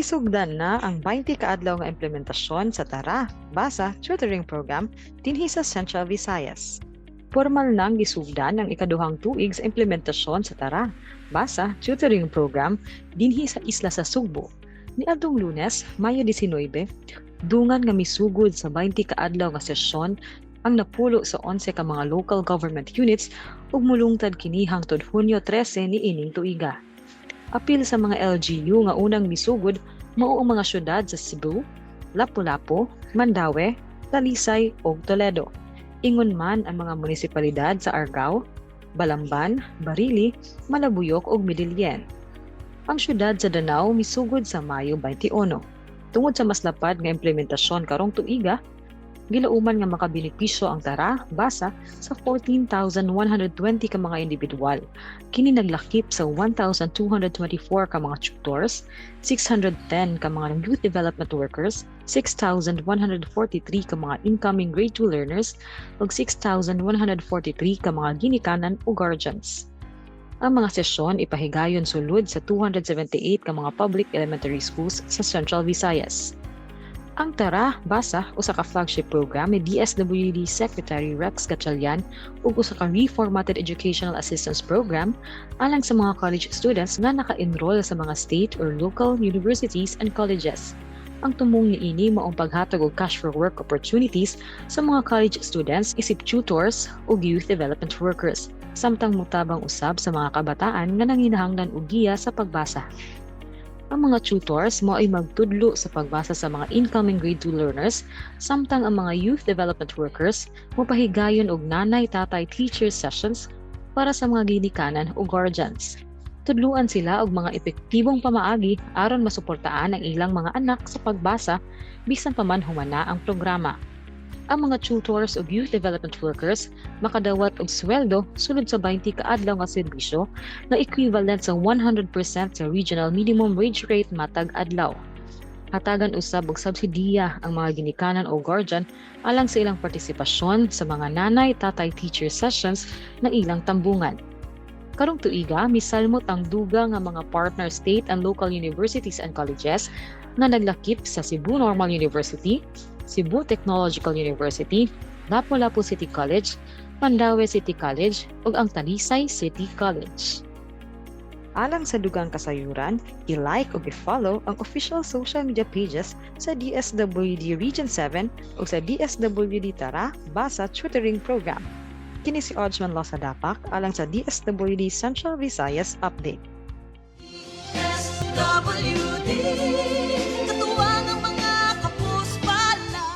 Gisugdan na ang 20 kaadlaw nga implementasyon sa Tara, Basa, Tutoring Program dinhi sa Central Visayas. Formal nang gisugdan ang ikaduhang tuig sa implementasyon sa Tara, Basa, Tutoring Program dinhi sa isla sa Sugbo. Niadtong Lunes, Mayo 19, dungan nga misugod sa 20 kaadlaw nga sesyon ang napulo sa 11 ka mga local government units ug mulungtad kini hangtod Hunyo 13 ni ining tuiga. Apil sa mga LGU nga unang misugod mao ang mga syudad sa Cebu, Lapu-Lapu, Mandaue, Talisay ug Toledo. Ingon man ang mga munisipalidad sa Argao, Balamban, Barili, Malabuyok ug Midilien. Ang syudad sa Danao misugod sa Mayo 21. Tungod sa mas lapad nga implementasyon karong tuiga, gilauman nga makabenepisyo ang tara basa sa 14,120 ka mga individual. Kini naglakip sa 1,224 ka mga tutors, 610 ka mga youth development workers, 6,143 ka mga incoming grade 2 learners, ug 6,143 ka mga ginikanan o guardians. Ang mga sesyon ipahigayon sulod sa 278 ka mga public elementary schools sa Central Visayas. Ang Tara, Basa, usa ka flagship program ni DSWD Secretary Rex Gatchalian ug usa ka reformatted educational assistance program alang sa mga college students nga naka-enroll sa mga state or local universities and colleges. Ang tumong niini maong paghatag og cash for work opportunities sa mga college students isip tutors ug youth development workers samtang mutabang usab sa mga kabataan nga nanginahanglan og giya sa pagbasa. Ang mga tutors mo ay magtudlo sa pagbasa sa mga incoming grade 2 learners, samtang ang mga youth development workers mo pahigayon og nanay-tatay teacher sessions para sa mga ginikanan o guardians. Tudluan sila og mga epektibong pamaagi aron masuportaan ang ilang mga anak sa pagbasa bisan pa man humana ang programa ang mga tutors o youth development workers makadawat og sweldo sulod sa 20 kaadlaw nga serbisyo na equivalent sa 100% sa regional minimum wage rate matag adlaw. Hatagan usab og subsidiya ang mga ginikanan o guardian alang sa ilang partisipasyon sa mga nanay-tatay teacher sessions na ilang tambungan. Karong tuiga, misalmot ang duga nga mga partner state and local universities and colleges nga naglakip sa Cebu Normal University, Cebu Technological University, Lapu-Lapu City College, Mandaue City College ug ang Talisay City College. Alang sa dugang kasayuran, i-like ug i-follow ang official social media pages sa DSWD Region 7 o sa DSWD Tara Basa Tutoring Program. Kini si Odjman Losa Dapak alang sa DSWD Central Visayas Update.